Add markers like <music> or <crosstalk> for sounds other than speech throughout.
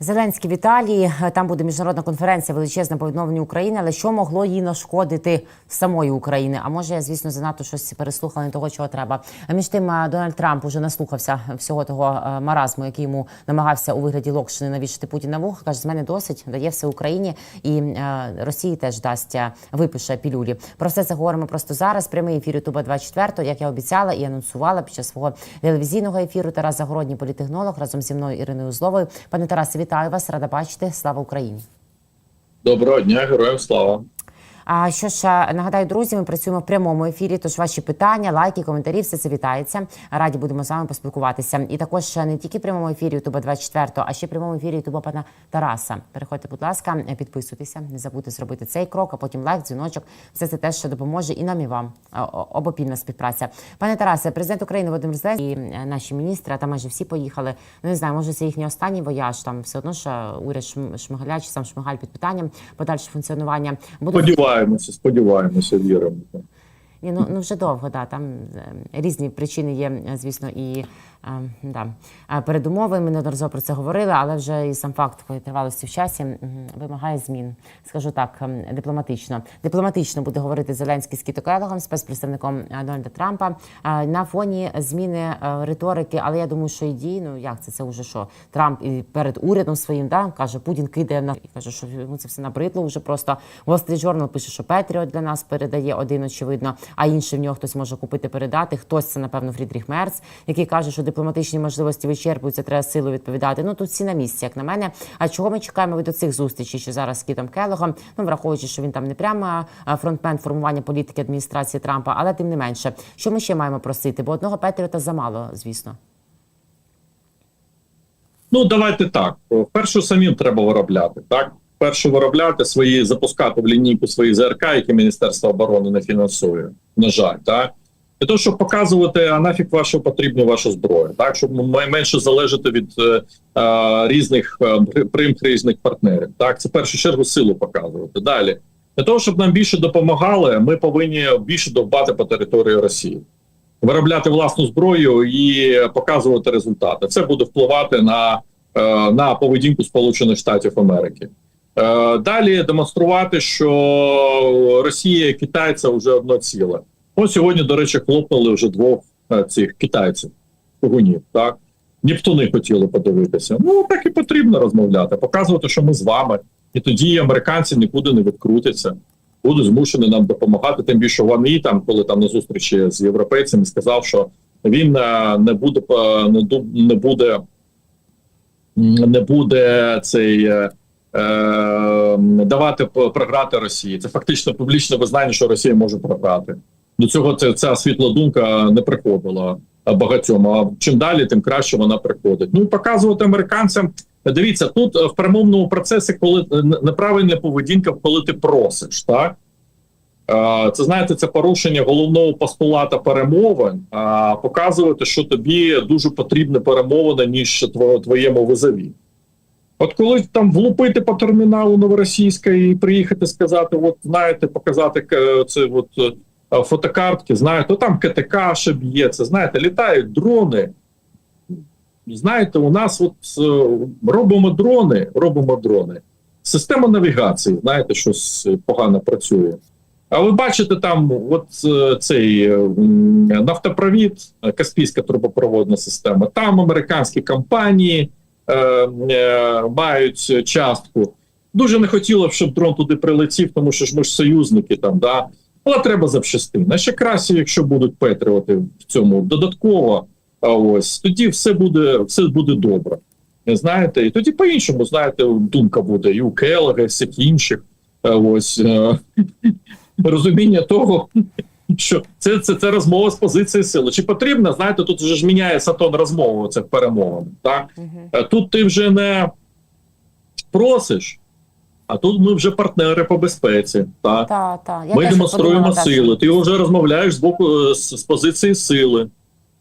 Зеленський в Італії. Там буде міжнародна конференція величезна по відновленню України. Але що могло їй нашкодити самої України? А може, я звісно занадто щось переслухала не того, чого треба. А між тим Дональд Трамп уже наслухався всього того е, маразму, який йому намагався у вигляді локшини навішати Путін на вуха. каже, з мене досить дає все Україні і е, Росії теж дасть е, випише пілюлі. Про все це говоримо просто зараз. Прямий ефір Ютуба 24 як я обіцяла і анонсувала під час свого телевізійного ефіру. Тарас Загородній політехнолог разом зі мною Іриною Узловою. Пане Тарасе, вітаю вас, рада бачити. Слава Україні. Доброго дня, героям слава. А що ж нагадаю, друзі, ми працюємо в прямому ефірі. Тож ваші питання, лайки, коментарі, все це вітається. Раді будемо з вами поспілкуватися. І також не тільки в прямому ефірі Ютуба 24, а ще в прямому ефірі Ютуба пана Тараса. Переходьте, будь ласка, підписуйтеся, не забудьте зробити цей крок, а потім лайк, дзвіночок. Все це теж допоможе і нам, і вам. Обопільна співпраця. Пане Тарасе, президент України Володимир Зеленський і наші міністри, а там майже всі поїхали. Ну не знаю, може це їхній останній вояж. Там все одно що уряд Шмигаля чи сам Шмигаль під питанням подальше функціонування. Буду... Сподіваємося, сподіваємося, віримо. Ні, ну ну вже довго, да. Там різні причини є, звісно, і да. передумови. Ми неодноразово про це говорили, але вже і сам факт тривалості в часі вимагає змін. Скажу так, дипломатично. Дипломатично буде говорити Зеленський з кітокелогом, спецпредставником Дональда Трампа на фоні зміни риторики. Але я думаю, що і дії, ну як це? Це вже що Трамп і перед урядом своїм да каже, Путін кидає на і каже, що йому це все набридло. Вже просто Wall Street Journal пише, що Петріот для нас передає один, очевидно, а інший в нього хтось може купити, передати. Хтось це напевно Фрідріх Мерц, який каже, що дипломатичні можливості вичерпуються, треба силу відповідати. Ну тут всі на місці, як на мене. А чого ми чекаємо від оцих зустрічей? Що зараз з Кітом Келогом? Ну враховуючи, що він там не прямо фронтмен формування політики адміністрації Трампа, але тим не менше, що ми ще маємо просити? Бо одного Петріота замало, звісно. Ну давайте так. Першу самим треба виробляти так. Першу виробляти свої запускати в лінійку свої ЗРК, які Міністерство оборони не фінансує. На жаль, так для того, щоб показувати, а нафіг вашу потрібна ваша зброя, так щоб менше залежати від е, е, різних е, примх різних партнерів. Так, це в першу чергу силу показувати. Далі для того, щоб нам більше допомагали, ми повинні більше довбати по території Росії, виробляти власну зброю і показувати результати. Це буде впливати на, е, на поведінку Сполучених Штатів Америки. Далі демонструвати, що Росія і Китай це вже одно ціле. Ось сьогодні, до речі, хлопнули вже двох цих китайців шпигунів, Так Нептуни хотіли подивитися. Ну так і потрібно розмовляти, показувати, що ми з вами, і тоді американці нікуди не відкрутяться, будуть змушені нам допомагати. Тим більше вони там, коли там на зустрічі з європейцями, сказав, що він не буде не буде не буде цей. Давати програти Росії. Це фактично публічне визнання, що Росія може програти. До цього це ця світла думка не приходила багатьом. А чим далі, тим краще вона приходить. Ну і показувати американцям. Дивіться, тут в перемовному процесі, коли неправильна поведінка, коли ти просиш, так це знаєте, це порушення головного постулата перемовин. А показувати, що тобі дуже потрібна перемовина, ніж твоєму визові. От коли там влупити по терміналу новоросійська і приїхати сказати, от знаєте, показати це от фотокартки, знаєте, там КТК ще б'ється, знаєте, літають дрони. Знаєте, у нас от робимо дрони, робимо дрони. Система навігації, знаєте, щось погано працює. А ви бачите, там от цей нафтопровід, Каспійська трубопроводна система, там американські компанії е, е, мають частку. Дуже не хотіло б, щоб дрон туди прилетів, тому що ж ми ж союзники там, да. Але треба запчастин. А ще краще, якщо будуть Петріоти в цьому додатково, а ось тоді все буде все буде добре. Знаєте, і тоді по-іншому, знаєте, думка буде і у Келега, і всіх інших. Ось <laughs> розуміння того, що це це, це розмова з позиції сили. Чи потрібно, знаєте, тут вже ж міняє Сатон розмову це перемовами. Так? Угу. Тут ти вже не просиш. А тут ми вже партнери по безпеці. Так та, та. ми демонструємо сили. Ти вже розмовляєш з боку з, з позиції сили,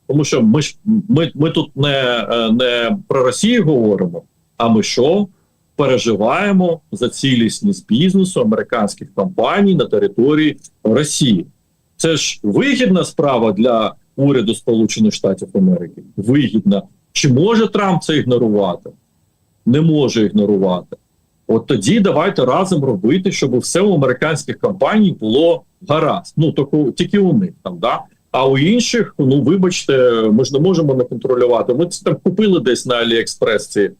тому що ми ж ми, ми тут не, не про Росію говоримо, а ми що переживаємо за цілісність бізнесу американських компаній на території Росії. Це ж вигідна справа для уряду Сполучених Штатів Америки. Вигідна. Чи може Трамп це ігнорувати? не може ігнорувати. От тоді давайте разом робити, щоб все у американських компаній було гаразд. Ну тільки, тільки у них там, да. А у інших, ну вибачте, ми ж не можемо не контролювати. Ми це там купили десь на Аліекспрес ці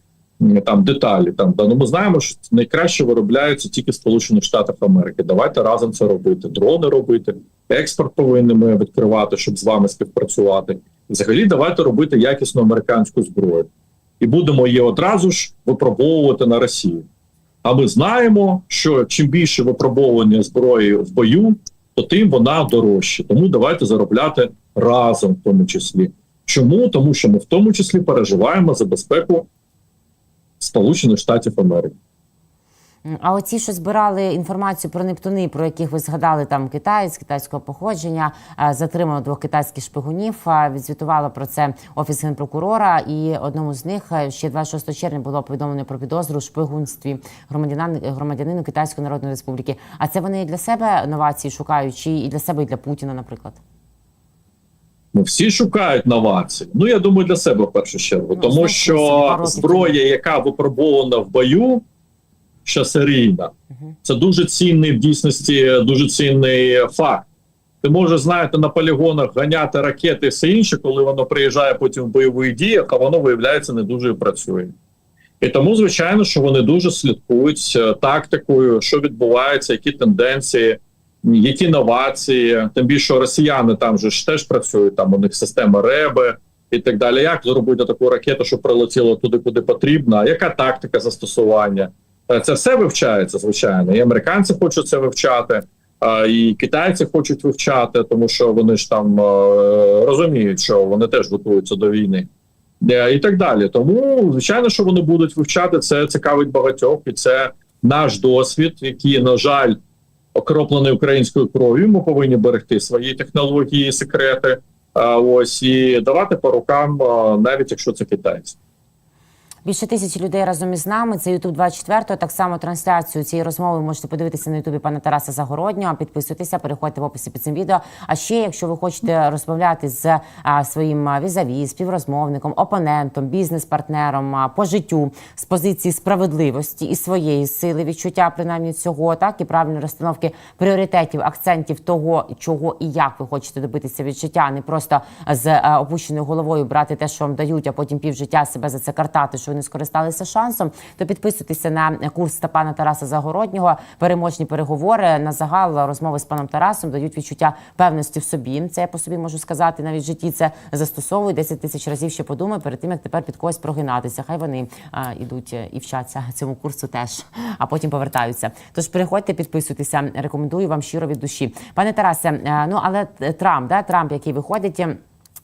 там деталі. Там да. ну ми знаємо, що найкраще виробляються тільки Сполучених Штатах Америки. Давайте разом це робити. Дрони робити, експорт повинні ми відкривати, щоб з вами співпрацювати. Взагалі, давайте робити якісну американську зброю, і будемо її одразу ж випробовувати на Росію. А ми знаємо, що чим більше випробовування зброї в бою, то тим вона дорожча. Тому давайте заробляти разом, в тому числі. Чому? Тому що ми в тому числі переживаємо за безпеку Сполучених Штатів Америки. А оці, що збирали інформацію про Нептуни, про яких ви згадали, там китаєць, китайського походження, е, затримано двох китайських шпигунів. е, Відзвітувала про це офіс генпрокурора, і одному з них е, ще 26 червня було повідомлено про підозру шпигунстві громадянин громадянину Китайської Народної Республіки. А це вони і для себе новації шукають, чи і для себе, і для Путіна, наприклад. Ну, всі шукають новації. Ну, я думаю, для себе в першу чергу. Ну, тому що зброя, яка випробована в бою, що серійна, це дуже цінний в дійсності, дуже цінний факт. Ти можеш, знаєте, на полігонах ганяти ракети і все інше, коли воно приїжджає потім в бойових діях, а воно виявляється не дуже працює. І тому, звичайно, що вони дуже слідкують е, тактикою, що відбувається, які тенденції, які новації. Тим більше росіяни там же ж теж працюють. Там у них система реби і так далі. Як зробити таку ракету, щоб прилетіло туди, куди потрібно? Яка тактика застосування? Е, Це все вивчається, звичайно. І американці хочуть це вивчати, е, і китайці хочуть вивчати, тому що вони ж там е, розуміють, що вони теж готуються до війни. І так далі. Тому, звичайно, що вони будуть вивчати це цікавить багатьох, і це наш досвід, який, на жаль, окроплений українською кров'ю. Ми повинні берегти свої технології, секрети. Ось і давати по рукам, навіть якщо це китайці. Більше тисячі людей разом із нами. Це Ютуб 24. Так само трансляцію цієї розмови можете подивитися на Ютубі пана Тараса Загороднього. Підписуйтеся, переходьте в описі під цим відео. А ще, якщо ви хочете розмовляти з а, своїм візаві, співрозмовником, опонентом, бізнес-партнером а, по життю з позиції справедливості і своєї сили, відчуття принаймні цього, так і правильної розстановки пріоритетів, акцентів того, чого і як ви хочете добитися від життя, а не просто з е, опущеною головою брати те, що вам дають, а потім півжиття себе за це картати, що не скористалися шансом. То підписуйтеся на курс Степана Тараса Загороднього. Переможні переговори на загал розмови з паном Тарасом дають відчуття певності в собі. Це я по собі можу сказати. Навіть в житті це застосовую 10 тисяч разів ще подумаю перед тим, як тепер під когось прогинатися. Хай вони а, ідуть е, і вчаться цьому курсу теж, а потім повертаються. Тож переходьте, підписуйтеся. Рекомендую вам щиро від душі. Пане Тарасе, е, ну але Трамп, да, Трамп, який виходить.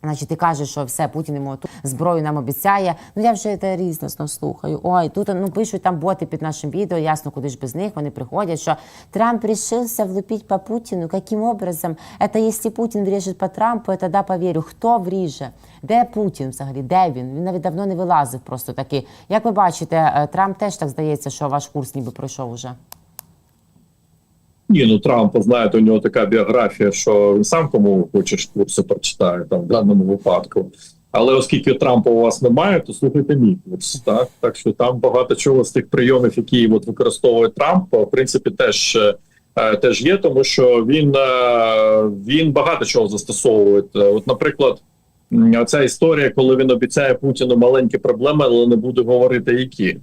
Значить, ти кажеш, що все Путін йому ту зброю нам обіцяє. Ну я вже це різно слухаю. Ой, тут ну пишуть там боти під нашим відео. Ясно, куди ж без них. Вони приходять. Що Трамп рішився влупити по Путіну. Яким образом? Это якщо Путін вріже по Трампу, я тоді повірю. Хто вріже? Де Путін взагалі? Де він? Він навіть давно не вилазив. Просто таки. Як ви бачите, е, Трамп теж так здається, що ваш курс ніби пройшов уже. Ні, ну Трампа, знаєте, у нього така біографія, що він сам кому хочеш курси прочитає там в даному випадку. Але оскільки Трампа у вас немає, то слухайте мій курс. Так так що там багато чого з тих прийомів, які от використовує Трамп, в принципі, теж. е, Теж є, тому що він е, він багато чого застосовує. От, наприклад, ця історія, коли він обіцяє Путіну маленькі проблеми, але не буде говорити які.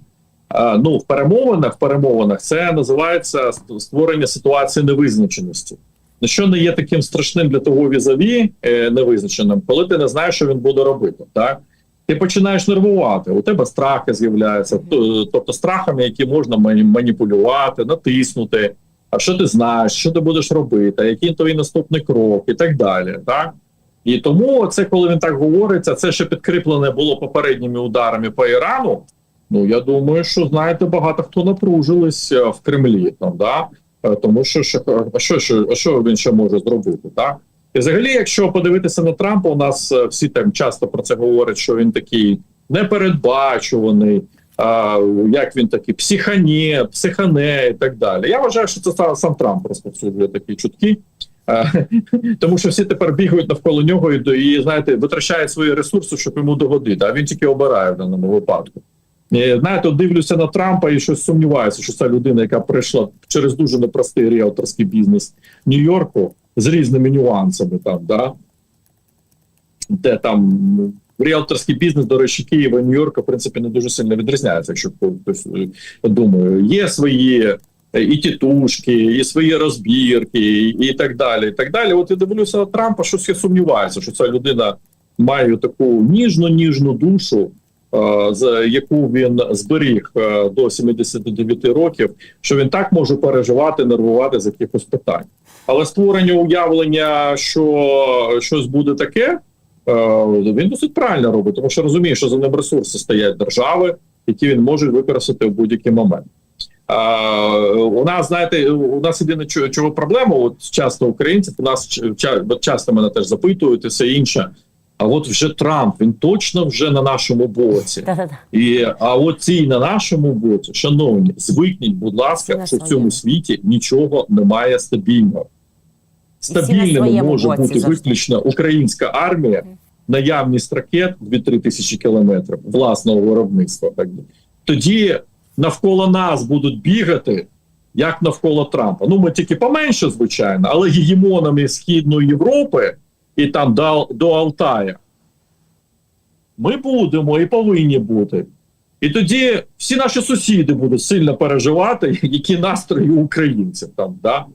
Ну, в перемовинах, в перемовинах це називається створення ситуації невизначеності. Ну, що не є таким страшним для того візаві е, невизначеним, коли ти не знаєш, що він буде робити. Так ти починаєш нервувати. У тебе страхи з'являються, тобто страхами, які можна маніпулювати, натиснути. А що ти знаєш, що ти будеш робити, який твій наступний крок, і так далі. Так і тому це, коли він так говорить, а це ще підкріплене було попередніми ударами по Ірану. Ну я думаю, що знаєте, багато хто напружились в Кремлі там, да Е, тому що що, що, що, він ще може зробити, так і взагалі, якщо подивитися на Трампа, у нас е, всі там часто про це говорять, що він такий непередбачуваний, а, як він такий психане, психане і так далі. Я вважаю, що це сам, сам Трамп розповсюджує такі чутки. Е, <laughs> Тому що всі тепер бігають навколо нього і, і знаєте, витрачають свої ресурси, щоб йому догодити. А він тільки обирає в даному випадку. Е, Знаєте, дивлюся на Трампа і щось сумніваюся, що ця людина, яка прийшла через дуже непростий ріелторський бізнес Нью-Йорку з різними нюансами, там, да? де там ріелторський бізнес, до речі, Києва Нью-Йорка, в принципі, не дуже сильно відрізняється, якщо хтось е, думає. Є свої е, і тітушки, і свої розбірки, і, так далі. І так далі. От я дивлюся на Трампа, щось я сумніваюся, що ця людина має таку ніжну ніжну душу, яку він зберіг е, до 79 років, що він так може переживати, нервувати з якихось питань. Але створення уявлення, що щось буде таке, е, він досить правильно робить, тому що розуміє, що за ним ресурси стоять держави, які він може використати в будь-який момент. У нас, знаєте, у нас єдине чого, проблема, от часто українців, у нас часто мене теж запитують і все інше. А от вже Трамп, він точно вже на нашому боці. <laughs> І а от цій на нашому боці, шановні, звикніть, будь ласка, що в цьому світі нічого немає стабільного. Стабільним може бути виключно українська армія, наявність ракет 2-3 тисячі кілометрів власного виробництва. Так тоді навколо нас будуть бігати. Як навколо Трампа. Ну, ми тільки поменше, звичайно, але гегемонами Східної Європи і там до, до Алтая ми будемо і повинні бути. І тоді всі наші сусіди будуть сильно переживати, <laughs> які настрої українців там, да?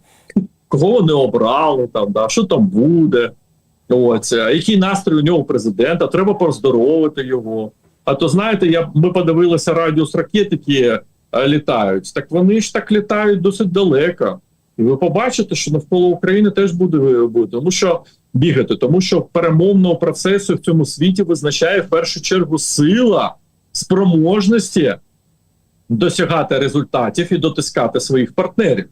кого вони обрали, там, да? що там буде, Ось, який настрій у нього президента, треба поздоровити його. А то знаєте, я ми подивилися радіус ракет, які е, літають. Так вони ж так літають досить далеко. І ви побачите, що навколо України теж буде, буде тому що бігати, тому що перемовного процесу в цьому світі визначає в першу чергу сила спроможності досягати результатів і дотискати своїх партнерів.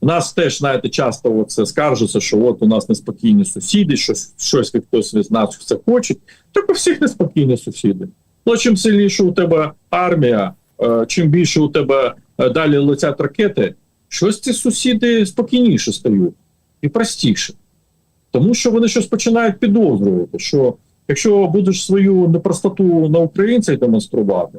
У нас теж, знаєте, часто це скаржиться, що от у нас неспокійні сусіди, щось, щось від хтось від нас все хоче. Так у всіх неспокійні сусіди. Ну, чим сильніше у тебе армія, е, чим більше у тебе е, далі летять ракети, щось ці сусіди спокійніше стають і простіше. Тому що вони щось починають підозрювати, що якщо будеш свою непростоту на українцях демонструвати,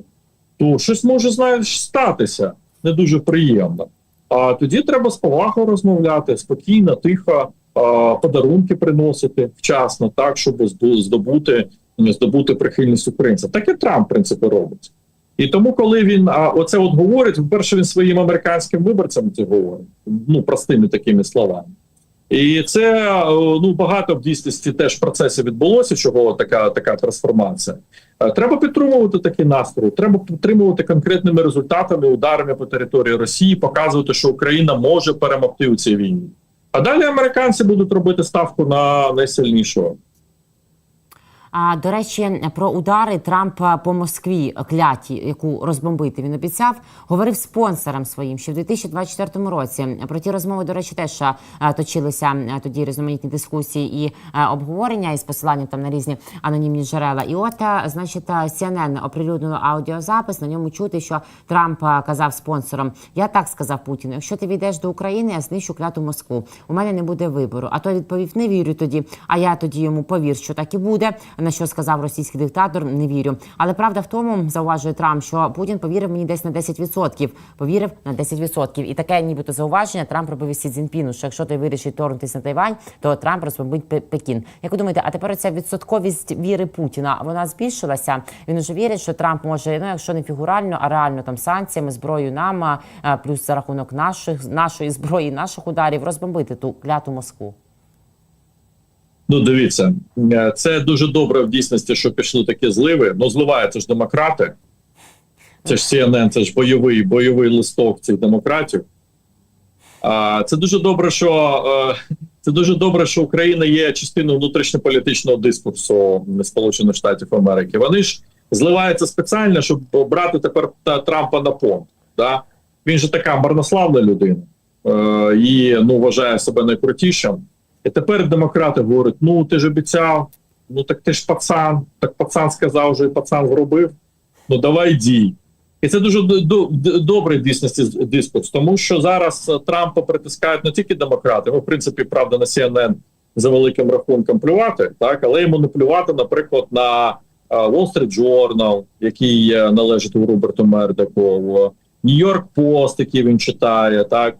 то щось може знаєш статися не дуже приємно. А тоді треба з повагою розмовляти, спокійно, тихо, а, подарунки приносити вчасно, так щоб здобути, здобути прихильність українців. Так і Трамп, в принципі, робить. І тому, коли він а, оце от говорить, по-перше, він своїм американським виборцям це говорить, ну простими такими словами. І це е, ну багато в дійсності теж процесів відбулося, чого така така трансформація. Е, Треба підтримувати такі настрої. Треба підтримувати конкретними результатами, ударами по території Росії, показувати, що Україна може перемогти у цій війні. А далі американці будуть робити ставку на найсильнішого. А до речі, про удари Трампа по Москві кляті, яку розбомбити він обіцяв, говорив спонсорам своїм ще в 2024 році. Про ті розмови, до речі, теж точилися тоді різноманітні дискусії і обговорення із посиланням там на різні анонімні джерела. І от, значить, CNN оприлюднило аудіозапис. На ньому чути, що Трамп казав спонсорам: Я так сказав Путіну: якщо ти війдеш до України, я знищу кляту Москву. У мене не буде вибору. А той відповів: не вірю тоді. А я тоді йому повір, що так і буде. На що сказав російський диктатор, не вірю. Але правда в тому, зауважує Трамп, що Путін повірив мені десь на 10%. Повірив на 10%. І таке, нібито зауваження Трамп робив із Сі Цзіньпіну, що якщо той вирішить торгнутись на Тайвань, то Трамп розбомбить Пекін. Як ви думаєте, а тепер ця відсотковість віри Путіна вона збільшилася? Він уже вірить, що Трамп може, ну якщо не фігурально, а реально там санкціями, зброєю нам, а, плюс за рахунок наших нашої зброї, наших ударів розбомбити ту кляту Москву. Ну, дивіться, е, це дуже добре в дійсності, що пішли такі зливи. Ну, зливаються ж демократи. Це ж CNN, це ж бойовий бойовий листок цих демократів. А це дуже добре, що е, це дуже добре, що Україна є частиною внутрішньополітичного дискурсу Сполучених Штатів Америки. Вони ж зливаються спеціально, щоб брати тепер Трампа на понт. Да? Він же така марнославна людина е, і ну вважає себе найкрутішим. І тепер демократи говорять: ну ти ж обіцяв, ну так ти ж пацан, так пацан сказав вже і пацан зробив. Ну давай дій. І це дуже до- до- добрий дійсності дискурс, тому що зараз е, Трампа притискають не тільки демократи, в принципі, правда, на CNN за великим рахунком плювати, так, але йому не плювати, наприклад, на а, Wall Street Journal, який е, належить у Роберту Мердоку, Нью-Йорк Пост, який він читає, так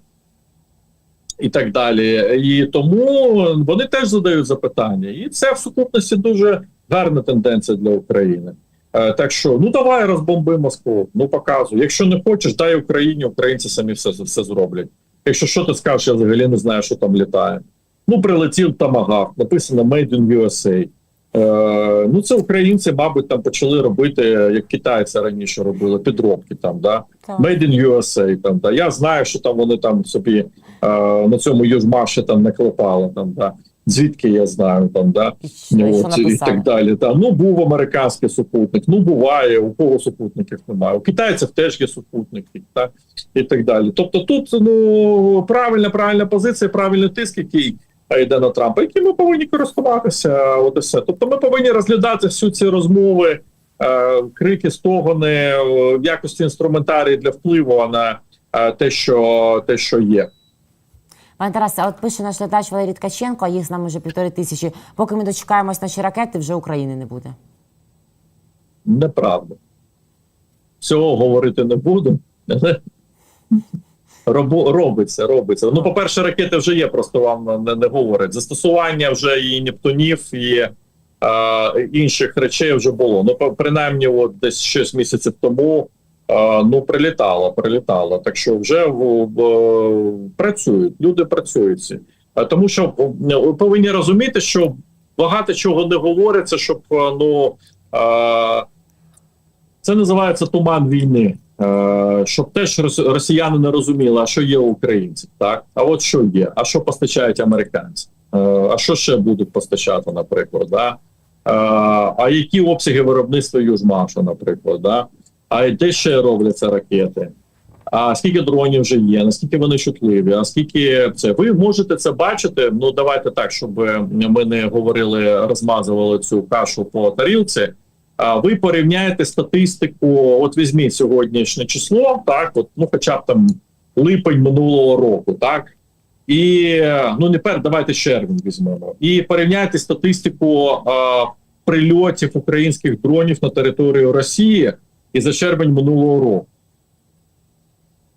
і так далі. І тому вони теж задають запитання. І це в сукупності дуже гарна тенденція для України. Е, Так що ну давай розбомби Москву. Ну показуй. Якщо не хочеш, дай Україні, українці самі все, все зроблять. Якщо що ти скажеш, я взагалі не знаю, що там літає. Ну, прилетів Тамагав, написано Made in USA. Е, ну, це українці, мабуть, там почали робити, як китайці раніше робили, підробки там, да. Так. Made in USA. Там, да. Я знаю, що там вони там собі на цьому южмаші там наклепали. Там, да. Звідки я знаю там, да. Ну, от, і так далі. Та. Ну, був американський супутник, ну буває, у кого супутників немає. У китайців теж є супутники, так? і так далі. Тобто тут ну, правильна, правильна позиція, правильний тиск, який е, йде на Трампа, яким ми повинні користуватися. От і все. Тобто ми повинні розглядати всю ці розмови, е, крики, стогони е, в якості інструментарії для впливу на е, те, що, те, що є. Пане Тарасе, от пише наш глядач Валерій Ткаченко, а їх з нами вже півтори тисячі. Поки ми дочекаємось наші ракети, вже України не буде. Неправда. Цього говорити не буду. <laughs> Робо, робиться, робиться. Ну, по-перше, ракети вже є, просто вам не, не говорять. Застосування вже і Нептунів, і е, інших речей вже було. Ну, принаймні, от десь 6 місяців тому ну, прилітало, прилітало. Так що вже в, в, працюють, люди працюють. Тому що ви повинні розуміти, що багато чого не говориться, щоб ну. Це називається туман війни. Щоб теж росіяни не розуміли, а що є у українців, так? А от що є, а що постачають американці? А що ще будуть постачати, наприклад? Да? А які обсяги виробництва Южмашу, наприклад, да? А де ще робляться ракети? А скільки дронів вже є? Наскільки вони чутливі? А скільки це? Ви можете це бачити? Ну давайте так, щоб ми не говорили, розмазували цю кашу по тарілці. А ви порівняєте статистику. От візьміть сьогоднішнє число, так, от ну, хоча б там липень минулого року, так. І ну не пер, давайте червень візьмемо. І порівняйте статистику а, прильотів українських дронів на територію Росії і за червень минулого року.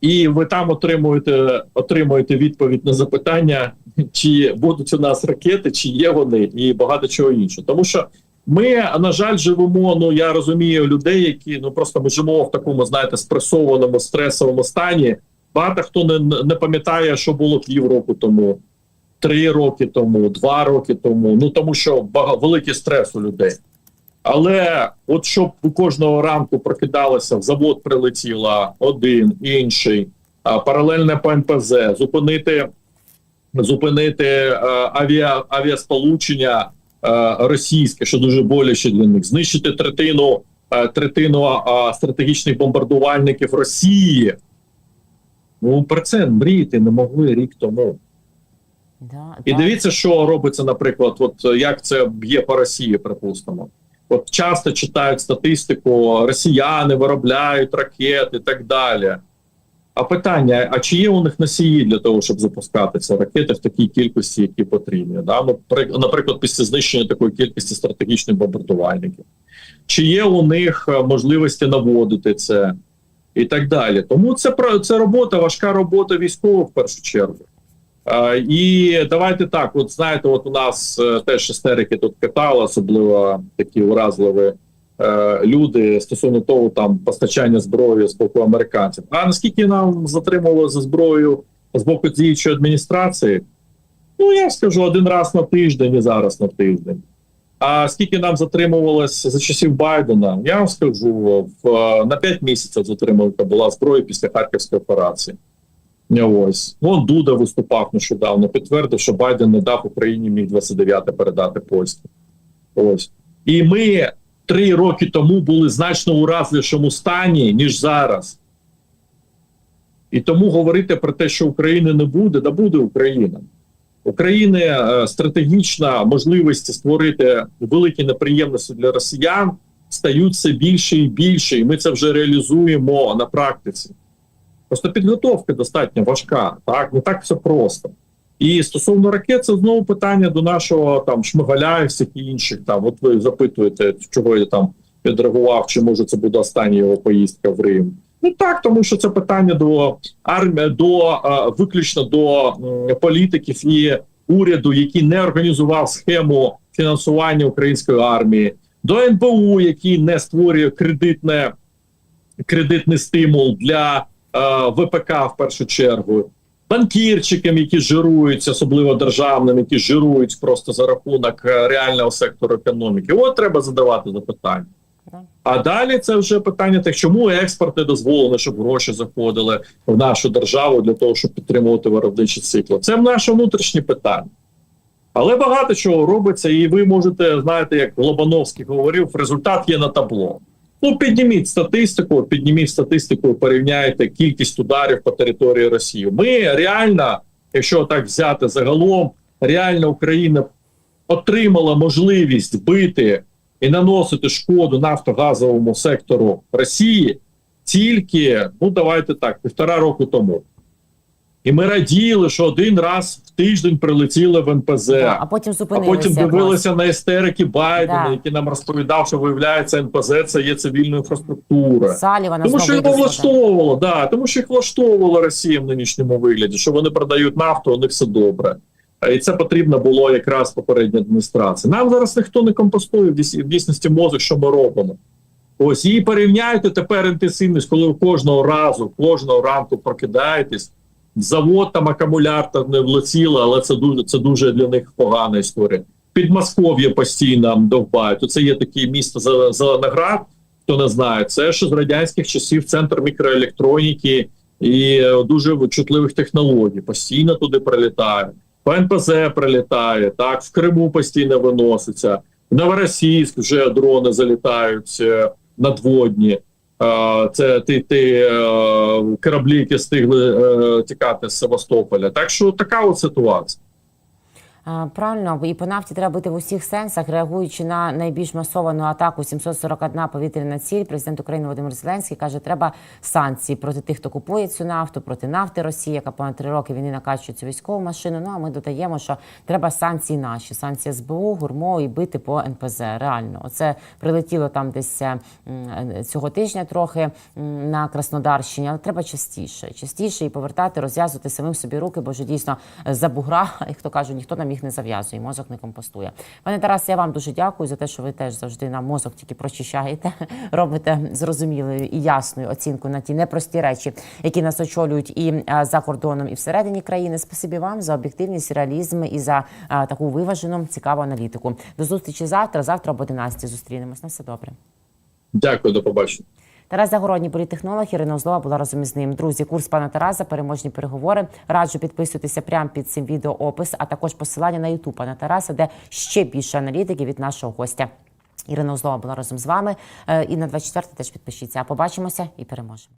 І ви там отримуєте, отримуєте відповідь на запитання, чи будуть у нас ракети, чи є вони, і багато чого іншого. Тому що ми, на жаль, живемо. Ну я розумію людей, які ну просто ми живемо в такому, знаєте, спресованому стресовому стані. Багато хто не, не пам'ятає, що було півроку тому, три роки тому, два роки тому. Ну тому що великий стрес у людей. Але от щоб кожного ранку прокидалося, в завод прилетіла один, інший, паралельне по зупинити, зупинити е, авіа, авіасполучення е, російське, що дуже боляче для них, знищити третину, е, третину стратегічних бомбардувальників Росії. Ну про це мріяти не могли рік тому. Да, І дивіться, що робиться, наприклад, от як це б'є по Росії, припустимо. От часто читають статистику, росіяни виробляють ракети і так далі. А питання: а чи є у них носії для того, щоб запускати ці ракети в такій кількості, які потрібні? Да? Ну, наприклад, після знищення такої кількості стратегічних бомбардувальників, чи є у них е, можливості наводити це і так далі. Тому це про це робота, важка робота військових в першу чергу. Е, і давайте так: от знаєте, от у нас е, теж істерики тут катали, особливо такі уразливі е, люди стосовно того, там постачання зброї з боку американців. А наскільки нам затримували за зброєю з боку діючої адміністрації? Ну я скажу один раз на тиждень і зараз на тиждень. А скільки нам затримувалось за часів Байдена? Я вам скажу в е, на 5 місяців затримувка була зброя після харківської операції. Ось Вон Дуда виступав нещодавно, підтвердив, що Байден не дав Україні міг 29 передати польську. Ось і ми три роки тому були значно уразливішому стані ніж зараз. І тому говорити про те, що України не буде, да буде Україна. України е, стратегічна можливість створити великі неприємності для росіян стають все більше і більше, і ми це вже реалізуємо на практиці. Просто підготовка достатньо важка, так не так все просто. І стосовно ракет, це знову питання до нашого там Шмигаля і всіх інших. Там от ви запитуєте, чого я там відреагував, чи може це буде остання його поїздка в Рим. Ну так, тому що це питання до армії, до виключно до політиків і уряду, який не організував схему фінансування української армії, до НБУ, який не створює кредитне кредитний стимул для ВПК в першу чергу, банкірчикам, які жируються, особливо державним, які жирують просто за рахунок е, реального сектору економіки. От треба задавати запитання. А далі це вже питання тих, чому експорт не дозволено, щоб гроші заходили в нашу державу для того, щоб підтримувати виробничі цикли. Це наше внутрішнє питання. Але багато чого робиться, і ви можете, знаєте, як Лобановський говорив, результат є на табло. Ну, підніміть статистику, підніміть статистику, порівняйте кількість ударів по території Росії. Ми реально, якщо так взяти загалом, реально Україна отримала можливість бити і наносити шкоду нафтогазовому сектору Росії тільки, ну давайте так, півтора року тому. І ми раділи, що один раз в тиждень прилетіли в НПЗ. Да, а потім А потім дивилися на істерики Байдена, Да. який нам розповідав, що виявляється НПЗ це є цивільна інфраструктура. Салівана Тому що їх вийде влаштовувало, да, тому що їх влаштовувала Росія в нинішньому вигляді, що вони продають нафту, у них все добре. І це потрібно було якраз попередній адміністрації. Нам зараз ніхто не компостує в дійсності мозок, що ми робимо. Ось і порівняйте тепер інтенсивність, коли ви кожного разу, кожного ранку прокидаєтесь. Завод там акумулятор не влетіло, але це дуже це дуже для них погана історія. Підмосков'я постійно довбають. Це є таке місто Зе- Зеленоград. Хто не знає, це ще з радянських часів центр мікроелектроніки і е, дуже чутливих технологій. Постійно туди прилітає. По НПЗ прилітає, так в Криму постійно виноситься. В Новоросійськ вже дрони залітають е, надводні. Е, Це ті, ті е, кораблі, які стигли е, тікати з Севастополя. Так що така от ситуація. А, Правильно, і по нафті треба бути в усіх сенсах, реагуючи на найбільш масовану атаку 741 повітряна ціль. Президент України Володимир Зеленський каже, треба санкції проти тих, хто купує цю нафту, проти нафти Росії, яка понад три роки війни накачує цю військову машину. Ну а ми додаємо, що треба санкції наші, санкції СБУ, гурмо і бити по НПЗ. Реально, оце прилетіло там десь е, цього тижня трохи на Краснодарщині, але треба частіше, частіше і повертати, розв'язувати самим собі руки, бо вже дійсно е, за бугра, <laughs> як то кажуть, ніхто нам їх не зав'язує, мозок не компостує. Пане Тарасе, я вам дуже дякую за те, що ви теж завжди нам мозок тільки прочищаєте, <laughs> робите зрозумілою і ясною оцінку на ті непрості речі, які нас очолюють і за кордоном, і всередині країни. Спасибі вам за об'єктивність, реалізм і за таку виважену, цікаву аналітику. До зустрічі завтра. Завтра об 11 зустрінемось. На все добре. Дякую, до побачення. Тарас Загородній, політехнолог Ірина Озлова була разом із ним. Друзі, курс пана Тараса, переможні переговори. Раджу підписуйтеся прямо під цим відео опис, а також посилання на Ютуб пана Тараса, де ще більше аналітики від нашого гостя. Ірина Озлова була разом з вами. Е, І на 24 теж підпишіться. Побачимося і переможемо.